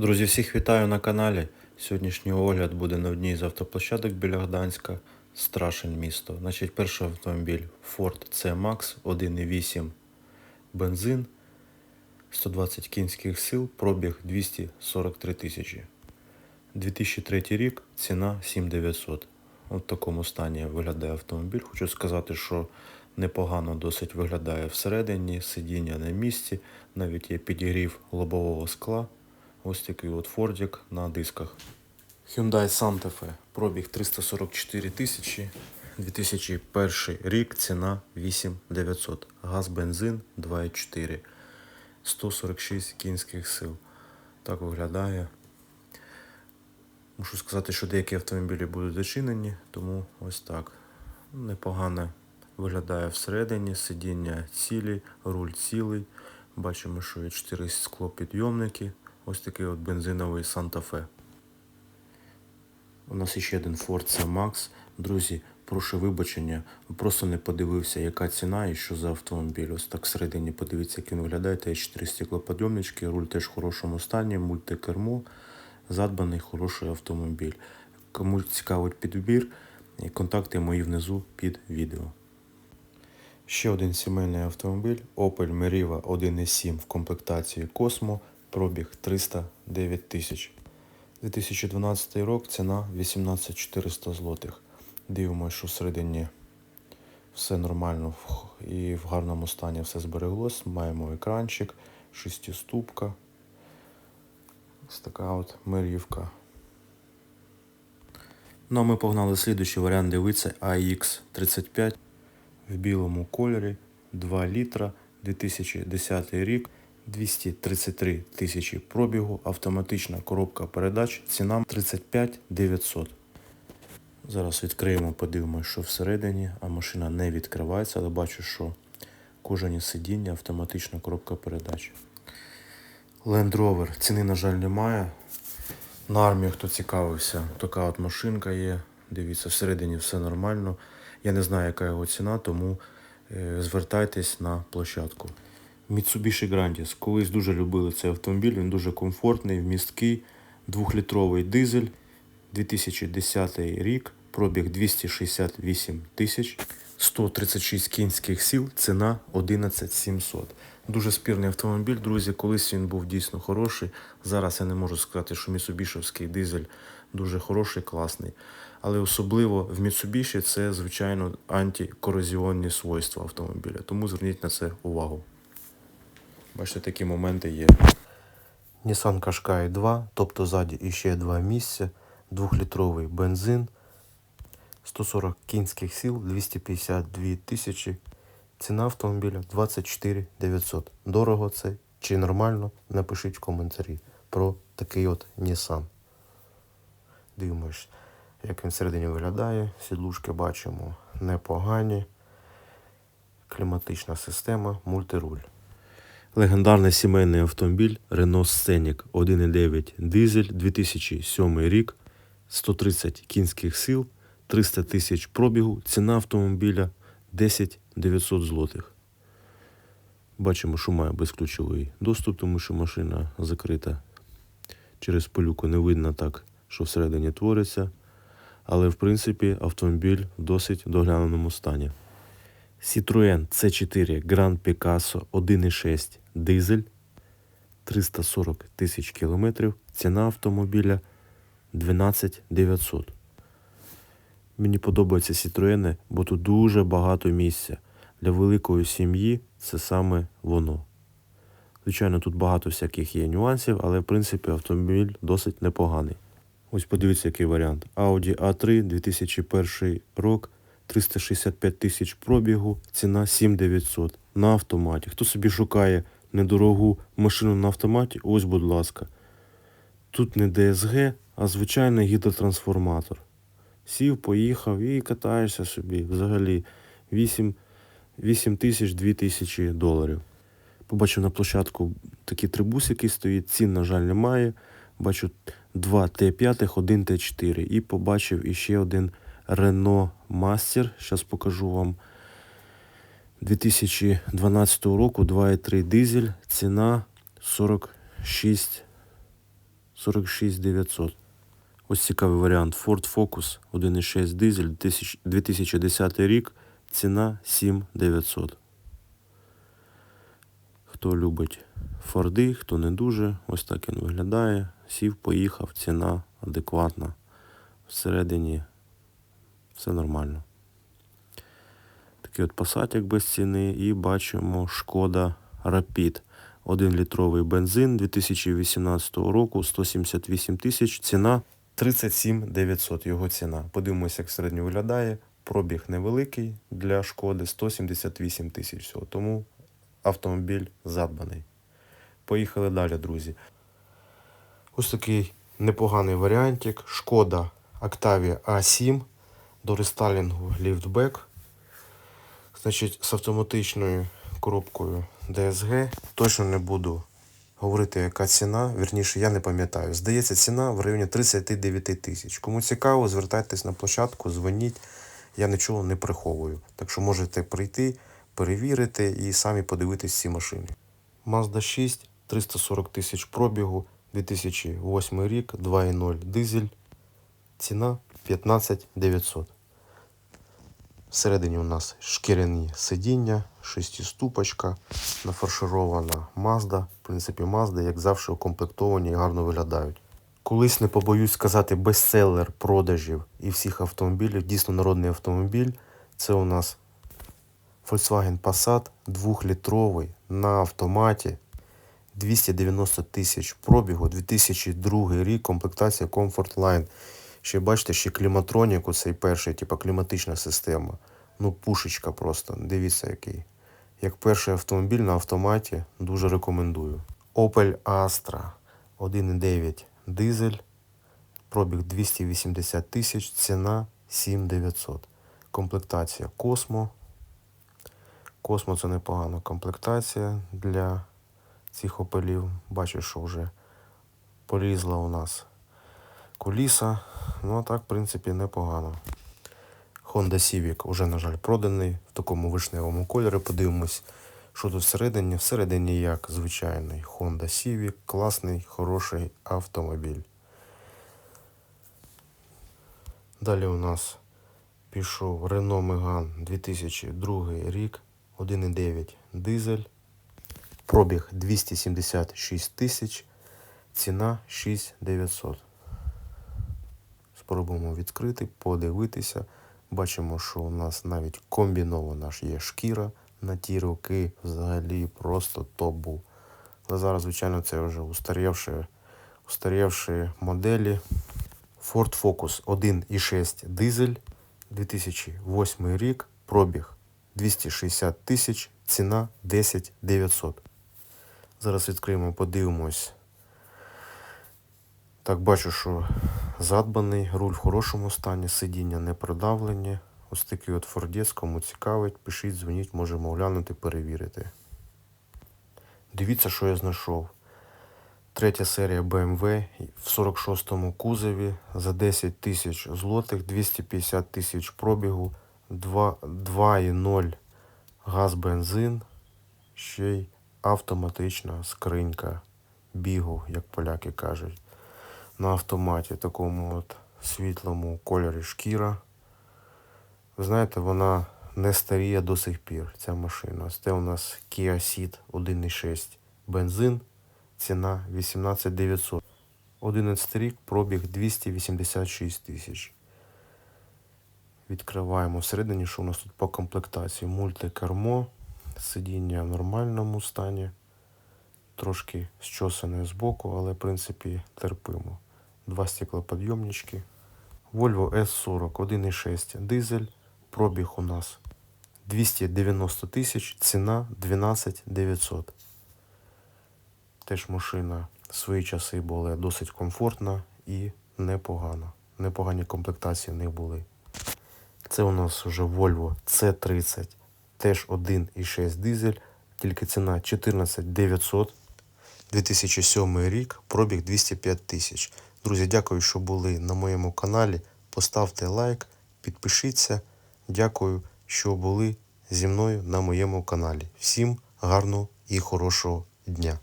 Друзі, всіх вітаю на каналі. Сьогоднішній огляд буде на одній з автоплощадок біля Гданська. Страшен місто. Значить, перший автомобіль Ford C-Max 1.8 бензин, 120 кінських сил, пробіг 243 тисячі. 2003 рік, ціна 7900. От в такому стані виглядає автомобіль. Хочу сказати, що непогано досить виглядає всередині, сидіння на місці, навіть є підігрів лобового скла. Ось такий от фордик на дисках. Hyundai Santa Fe, пробіг 344 тисячі, 2001 рік, ціна 8900. Газ, бензин 2,4, 146 кінських сил. Так виглядає. Мушу сказати, що деякі автомобілі будуть зачинені, тому ось так. Непогано виглядає всередині, сидіння цілі, руль цілий. Бачимо, що є 4 склопідйомники. Ось такий от бензиновий Santa Fe. У нас ще один Ford C-Max. Друзі, прошу вибачення, просто не подивився, яка ціна і що за автомобіль. Ось так всередині подивіться, як він виглядає. Є 4 стеклоподйомнички, руль теж в хорошому стані, мультикермо, задбаний хороший автомобіль. Кому цікавить підбір, контакти мої внизу під відео. Ще один сімейний автомобіль Opel Meriva 1.7 в комплектації Cosmo, пробіг 309 тисяч. 2012 рік ціна 18400 злотих. Дивимося, що всередині все нормально і в гарному стані все збереглось. Маємо екранчик, шестиступка. Ось така от мерівка. Ну а ми погнали слідуючий варіант дивитися AX35 в білому кольорі 2 літра 2010 рік 233 тисячі пробігу, автоматична коробка передач, ціна 35 900. Зараз відкриємо, подивимося, що всередині, а машина не відкривається, але бачу, що кожані сидіння, автоматична коробка передач. Land Rover ціни, на жаль, немає. На армію, хто цікавився, така от машинка є. Дивіться, всередині все нормально. Я не знаю, яка його ціна, тому е, звертайтесь на площадку. Mitsubishi Grandis. Колись дуже любили цей автомобіль, він дуже комфортний, вмісткий, двохлітровий дизель, 2010 рік, пробіг 268 тисяч, 136 кінських сил, ціна 11 700. Дуже спірний автомобіль, друзі. Колись він був дійсно хороший. Зараз я не можу сказати, що Mitsubishi дизель дуже хороший, класний. Але особливо в Mitsubishi це, звичайно, антикорозіонні свойства автомобіля. Тому зверніть на це увагу. Бачите, такі моменти є. Nissan Qashqai 2, тобто ззаді іще два місця, 2-літровий бензин, 140 кінських сил, 252 тисячі. Ціна автомобіля 24 900. Дорого це чи нормально? Напишіть в коментарі про такий от Nissan. Дивимось, як він всередині виглядає. Сідлушки бачимо непогані. Кліматична система, мультируль. Легендарний сімейний автомобіль Renault Scenic 1.9 дизель 2007 рік, 130 кінських сил, 300 тисяч пробігу, ціна автомобіля 10 900 злотих. Бачимо, що має безключовий доступ, тому що машина закрита. Через полюку не видно так, що всередині твориться. Але в принципі автомобіль в досить догляненому стані. Citroën C4 Grand Picasso 1.6 дизель 340 тисяч кілометрів. Ціна автомобіля 12 900. Мені подобаються Citroën, бо тут дуже багато місця. Для великої сім'ї це саме воно. Звичайно, тут багато всяких є нюансів, але в принципі автомобіль досить непоганий. Ось подивіться, який варіант. Audi A3 2001 рік, 365 тисяч пробігу, ціна 7900 на автоматі. Хто собі шукає недорогу машину на автоматі, ось, будь ласка. Тут не DSG, а звичайний гідротрансформатор. Сів, поїхав і катаєшся собі. Взагалі 8, 8 тисяч 2 тисячі доларів. Побачив на площадку такі трибусики стоїть, цін, на жаль, немає. Бачу два Т5, один Т4. І побачив іще один Renault Master. Зараз покажу вам. 2012 року 2,3 дизель, ціна 46 46 900. Ось цікавий варіант Ford Focus 1.6 дизель 2010 рік. Ціна 7 900. Хто любить Форди, хто не дуже, ось так він виглядає. Сів, поїхав, ціна адекватна. Всередині все нормально. Такий от Passat без ціни і бачимо Шкода Rapid. 1 літровий бензин 2018 року 178 тисяч. Ціна 37 900 його ціна. Подивимося, як середньо виглядає. Пробіг невеликий для шкоди 178 тисяч всього. Тому автомобіль задбаний. Поїхали далі, друзі. Ось такий непоганий варіантик. Шкода Octavia A7 до рестайлінгу ліфтбек. Значить, з автоматичною коробкою DSG. Точно не буду говорити, яка ціна. Вірніше, я не пам'ятаю. Здається, ціна в районі 39 тисяч. Кому цікаво, звертайтесь на площадку, дзвоніть. Я нічого не приховую. Так що можете прийти, перевірити і самі подивитись ці машини. Mazda 6, 340 тисяч пробігу, 2008 рік, 2.0 дизель. Ціна 15 900. Всередині у нас шкіряні сидіння, шестиступочка, нафарширована Mazda. В принципі, Mazda, як завжди, укомплектовані і гарно виглядають. Колись не побоюсь сказати бестселер продажів і всіх автомобілів, дійсно народний автомобіль. Це у нас Volkswagen Passat 2-літровий на автоматі. 290 тисяч пробігу, 2002 рік, комплектація Comfort Line. Ще бачите, ще кліматронік, оцей перший, типа кліматична система. Ну, пушечка просто. Дивіться, який. Як перший автомобіль на автоматі, дуже рекомендую. Opel Astra 1.9 дизель. Пробіг 280 тисяч, ціна 7900. Комплектація Космо. Космо це непогана комплектація для цих опелів. Бачу, що вже полізла у нас куліса. Ну а так, в принципі, непогано. Honda Civic уже, на жаль, проданий в такому вишневому кольорі. Подивимось, що тут всередині. Всередині як звичайний Honda Civic, класний, хороший автомобіль. Далі у нас пішов Renault Megane 2002 рік, 1.9 дизель. Пробіг 276 тисяч, ціна 6900. Спробуємо відкрити, подивитися. Бачимо, що у нас навіть комбінована ж є шкіра на ті роки. Взагалі просто топ був. Але зараз, звичайно, це вже устарівші, устарівші моделі. Ford Focus 1.6 дизель 2008 рік, пробіг 260 тисяч, ціна 10 900. Зараз відкриємо, подивимось. Так, бачу, що задбаний, руль в хорошому стані, сидіння не продавлені. Ось такий от кому цікавить, пишіть, дзвоніть, можемо оглянути, перевірити. Дивіться, що я знайшов. Третя серія BMW в 46-му кузові за 10 тисяч злотих, 250 тисяч пробігу, 2,0 газ бензин, ще й автоматична скринька бігу, як поляки кажуть. На автоматі такому от світлому кольорі шкіра. Ви знаєте, вона не старіє до сих пір, ця машина. Це у нас Kia Ceed 1.6 бензин. Ціна 18 900. 11 рік, пробіг 286 тисяч. Відкриваємо всередині, що у нас тут по комплектації. Мультикермо, сидіння в нормальному стані. Трошки щосане збоку, але в принципі терпимо. Два стеклоподйомнички. Volvo S40 1.6 дизель. Пробіг у нас 290 тисяч, ціна 12 900. Теж машина в свої часи була досить комфортна і непогана. Непогані комплектації них були. Це у нас вже Volvo C30, теж 1,6 дизель, тільки ціна 14 900. 2007 рік, пробіг 205 тисяч. Друзі, дякую, що були на моєму каналі. Поставте лайк, підпишіться. Дякую, що були зі мною на моєму каналі. Всім гарного і хорошого дня!